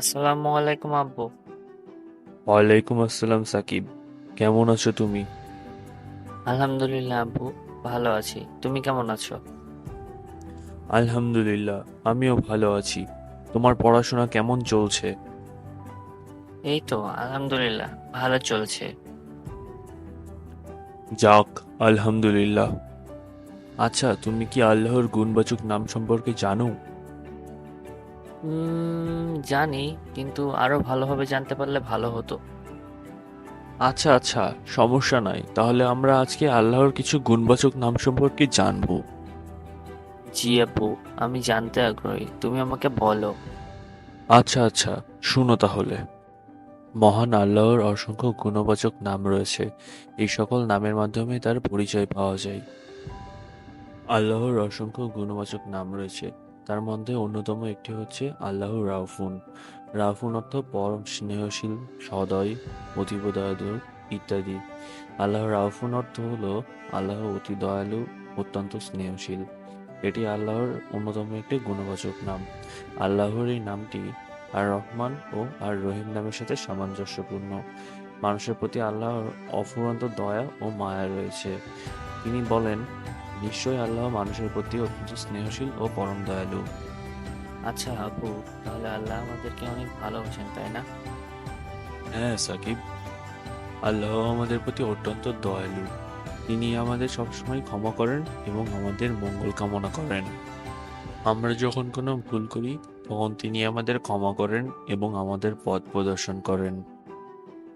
আসসালামু আলাইকুম আব্বু। ওয়ালাইকুম আসসালাম সাকিব। কেমন আছো তুমি? আলহামদুলিল্লাহ আব্বু ভালো আছি। তুমি কেমন আছো? আলহামদুলিল্লাহ আমিও ভালো আছি। তোমার পড়াশোনা কেমন চলছে? এই তো আলহামদুলিল্লাহ ভালো চলছে। যাক আলহামদুলিল্লাহ। আচ্ছা তুমি কি আল্লাহর গুণবাচক নাম সম্পর্কে জানো? জানি কিন্তু আরও ভালোভাবে জানতে পারলে ভালো হতো। আচ্ছা আচ্ছা সমস্যা নাই। তাহলে আমরা আজকে আল্লাহর কিছু গুণবাচক নাম সম্পর্কে জানব। জি আপু আমি জানতে আগ্রহী। তুমি আমাকে বলো। আচ্ছা আচ্ছা শুনো তাহলে। মহান আল্লাহর অসংখ্য গুণবাচক নাম রয়েছে। এই সকল নামের মাধ্যমে তার পরিচয় পাওয়া যায়। আল্লাহর অসংখ্য গুণবাচক নাম রয়েছে। তার মধ্যে অন্যতম একটি হচ্ছে আল্লাহ রাউফুন। রাউফুন অর্থ পরম স্নেহশীল, সদয়, অতীব দয়ালু ইত্যাদি। আল্লাহ রাউফুন অর্থ হলো আল্লাহ অতি দয়ালু, অত্যন্ত স্নেহশীল। এটি আল্লাহর অন্যতম একটি গুণবাচক নাম। আল্লাহর এই নামটি আর রহমান ও আর রহিম নামের সাথে সামঞ্জস্যপূর্ণ। মানুষের প্রতি আল্লাহর অফুরন্ত দয়া ও মায়া রয়েছে। তিনি বলেন নিশ্চয়ই আল্লাহ মানুষের প্রতি অত্যন্ত স্নেহশীল ও পরম দয়ালু আচ্ছা আপু তাহলে আল্লাহ আমাদেরকে অনেক ভালোবাসেন তাই না? হ্যাঁ সাকিব। আল্লাহ আমাদের প্রতি অত্যন্ত দয়ালু। তিনি আমাদের সবসময় ক্ষমা করেন এবং আমাদের মঙ্গল কামনা করেন। আমরা যখন কোনো ভুল করি তখন তিনি আমাদের ক্ষমা করেন এবং আমাদের পথ প্রদর্শন করেন।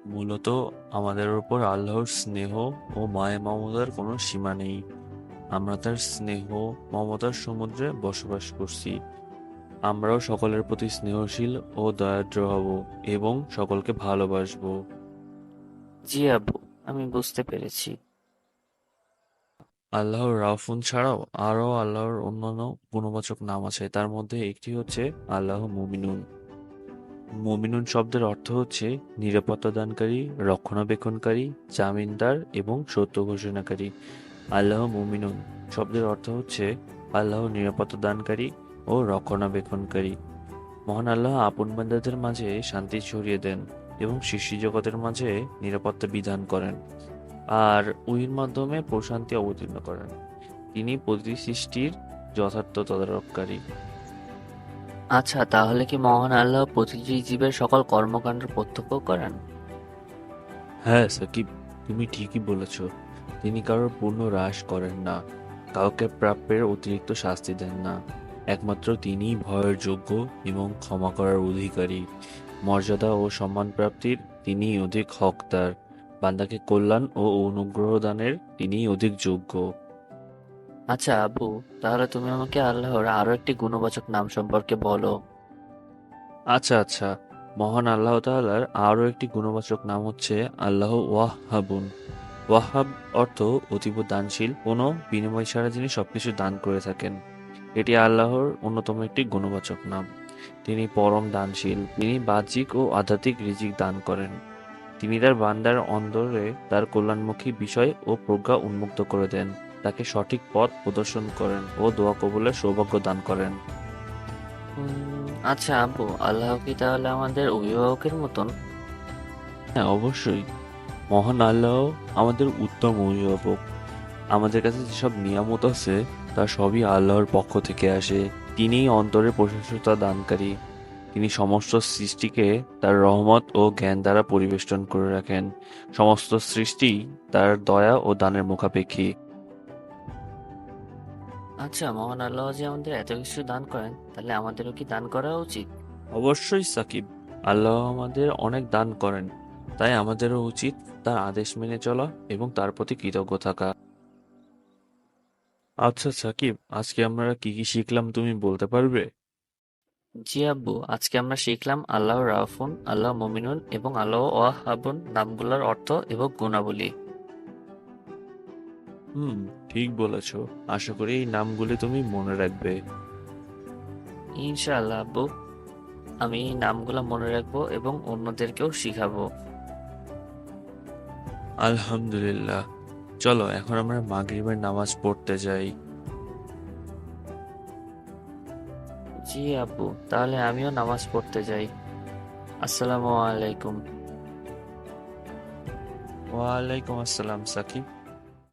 মূলত আমাদের উপর আল্লাহর স্নেহ ও মায়া মমতার কোনো সীমা নেই। আমরা তার স্নেহ মমতার সমুদ্রে বসবাস করছি। আমরাও সকলের প্রতি স্নেহশীল ও দয়াদ্র হব এবং সকলকে ভালোবাসবো। জি আব্বু আমি বুঝতে পেরেছি। আল্লাহর রাফুন ছাড়াও আরও আল্লাহর অন্যান্য গুণবাচক নাম আছে। তার মধ্যে একটি হচ্ছে আল্লাহ মুমিনুন। মুমিনুন শব্দের অর্থ হচ্ছে নিরাপত্তা দানকারী রক্ষণাবেক্ষণকারী জামিনদার এবং সত্য ঘোষণাকারী। আল্লাহ মুমিনুন। শব্দের অর্থ হচ্ছে আল্লাহ নিরাপত্তা দানকারী ও রক্ষণাবেক্ষণকারী মহান আল্লাহ আপন বান্দাদের মাঝে শান্তি ছড়িয়ে দেন এবং সৃষ্টি জগতের মাঝে নিরাপত্তা বিধান করেন আর উহির মাধ্যমে প্রশান্তি অবতীর্ণ করেন। তিনি প্রতি সৃষ্টির যথার্থ তদারককারী। আচ্ছা তাহলে কি মহান আল্লাহ প্রতিটি জীবের সকল কর্মকাণ্ড প্রত্যক্ষ করেন? হ্যাঁ সাকিব তুমি ঠিকই বলেছ। তিনি কারোর পূর্ণ হ্রাস করেন না কাউকে প্রাপ্যের অতিরিক্ত শাস্তি দেন না। একমাত্র তিনিই ভয়ের যোগ্য এবং ক্ষমা করার অধিকারী। মর্যাদা ও সম্মান প্রাপ্তির তিনিই অধিক হকদার। বান্দাকে কল্যাণ ও অনুগ্রহ দানের তিনিই অধিক যোগ্য। আচ্ছা আবু তাহলে তুমি আমাকে আল্লাহর আরও একটি গুণবাচক নাম সম্পর্কে বলো। আচ্ছা আচ্ছা। মহান আল্লাহ তাআলার আরও একটি গুণবাচক নাম হচ্ছে আল্লাহ ওয়াহাবুন ওয়াহাব অর্থ অতীব দানশীল। কোনো বিনিময় ছাড়া যিনি সবকিছু দান করে থাকেন এটি আল্লাহর অন্যতম একটি গুণবাচক নাম। তিনি পরম দানশীল তিনি বাহ্যিক ও আধ্যাত্মিক রিজিক দান করেন। তিনি তার বান্দার অন্দরে তার কল্যাণমুখী বিষয় ও প্রজ্ঞা উন্মুক্ত করে দেন তাকে সঠিক পথ প্রদর্শন করেন ও দোয়া কবুলের সৌভাগ্য দান করেন। আচ্ছা আব্বু আল্লাহ কি তাহলে আমাদের অভিভাবকের মতন? হ্যাঁ অবশ্যই। মহান আল্লাহ আমাদের উত্তম অভিভাবক। আমাদের কাছে যেসব নিয়ামত আছে তা সবই আল্লাহর পক্ষ থেকে আসে। তিনিই অন্তরের প্রশস্ততা দানকারী। তিনি সমস্ত সৃষ্টিকে তার রহমত ও জ্ঞান দ্বারা পরিবেষ্টন করে রাখেন। সমস্ত সৃষ্টি তার দয়া ও দানের মুখাপেক্ষী। আচ্ছা মহান আল্লাহ যে আমাদের এত কিছু দান করেন তাহলে আমাদেরও কি দান করা উচিত? অবশ্যই সাকিব। আল্লাহ আমাদের অনেক দান করেন। তাই আমাদেরও উচিত তার আদেশ মেনে চলা এবং তার প্রতি কৃতজ্ঞ থাকা। আচ্ছা সাকিব আজকে আমরা কি কি শিখলাম তুমি বলতে পারবে? জি আব্বু আজকে আমরা শিখলাম আল্লাহ রাফুন আল্লাহ মমিনুন এবং আল্লাহ ওয়াহাবুন নামগুলোর অর্থ এবং গুণাবলী। হুম ঠিক বলেছ। আশা করি এই নামগুলি তুমি মনে রাখবে। ইনশাআল্লাহ আব্বু আমি এই নামগুলো মনে রাখব এবং অন্যদেরকেও শিখাবো। আলহামদুলিল্লাহ। চলো, এখন আমরা মাগরিবের নামাজ পড়তে যাই। জি আপু তাহলে আমিও নামাজ পড়তে যাই। আসসালামু আলাইকুম। ওয়ালাইকুম আসসালাম, সাকিব।